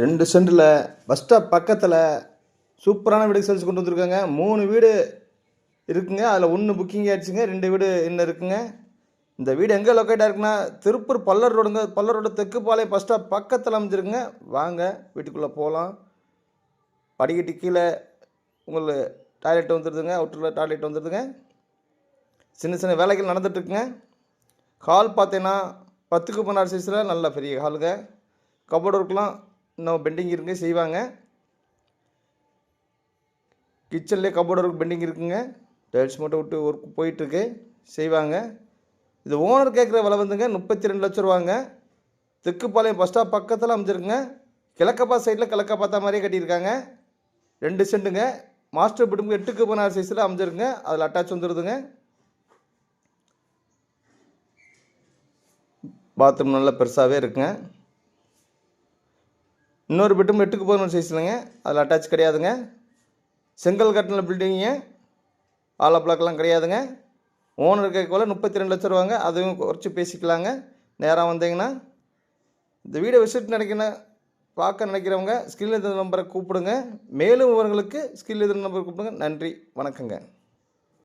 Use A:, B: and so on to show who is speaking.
A: ரெண்டு சென்டில் bus stop பக்கத்தில் சூப்பரான வீடு சேல்ஸ் கொண்டு வந்திருக்காங்க. மூணு வீடு இருக்குங்க. அதில் ஒன்று புக்கிங் ஆயிடுச்சுங்க. ரெண்டு வீடு இன்னும் இருக்குங்க. இந்த வீடு எங்கே லொக்கேட்டாக இருக்குன்னா திருப்பூர் பல்லர் ரோடுங்க. Pallar road Thekkupalayam bus stop பக்கத்தில் அமைஞ்சிருக்குங்க. வாங்க வீட்டுக்குள்ளே போகலாம் படிக்கட்டு கீழே உங்களுக்கு டாய்லெட் வந்துடுதுங்க அவுட்டரில் டாய்லெட் வந்துடுதுங்க சின்ன சின்ன வேலைகள் நடந்துட்டுருக்குங்க. ஹால் பார்த்தீங்கன்னா பத்துக்கு பதினாறு சைஸில் நல்ல பெரிய ஹாலுங்க கபோர்டு ஒர்க்லாம் இன்னும் பெண்டிங் இருக்குங்க செய்வாங்க. கிச்சன்லேயே கபோர்டு ஒர்க் பெண்டிங் இருக்குங்க. டைல்ஸ் மட்டும் விட்டு ஒர்க் போயிட்டுருக்கு செய்வாங்க. இது ஓனர் கேட்குற விலை வந்துங்க முப்பத்தி ரெண்டு லட்ச ரூபாங்க. தெக்குப்பாளையம் பஸ் ஸ்டாப் பக்கத்தில் அமைஞ்சிருக்குங்க. கிழக்கப்பா சைடில் கிழக்க பார்த்தா மாதிரியே கட்டியிருக்காங்க. ரெண்டு சென்ட்டுங்க மாஸ்டர் பெட்ரூம் எட்டுக்கு பதினாறு சைஸில் அமைஞ்சிருக்குங்க. அதில் அட்டாச் வந்துடுதுங்க பாத்ரூம் நல்லா பெருசாகவே இருக்குங்க. இன்னொரு பெட்ரூம் எட்டுக்கு பதினொரு சைஸ்லங்க அதில் அட்டாச் கிடையாதுங்க. செங்கல் கட்டின பில்டிங்கு ஆலோ பிளாக்லாம் கிடையாதுங்க. ஓனர் கேட்கல முப்பத்தி ரெண்டு லட்ச ரூபாங்க. அதையும் குறைச்சி பேசிக்கலாங்க. நேராக வந்தீங்கன்னா. இந்த வீடை விசிட் நினைக்கிற பார்க்க நினைக்கிறவங்க ஸ்கில் எதிர் நம்பரை கூப்பிடுங்க. மேலும் விவரங்களுக்கு ஸ்கில் எதிர் நம்பரை கூப்பிடுங்க. நன்றி. வணக்கங்க.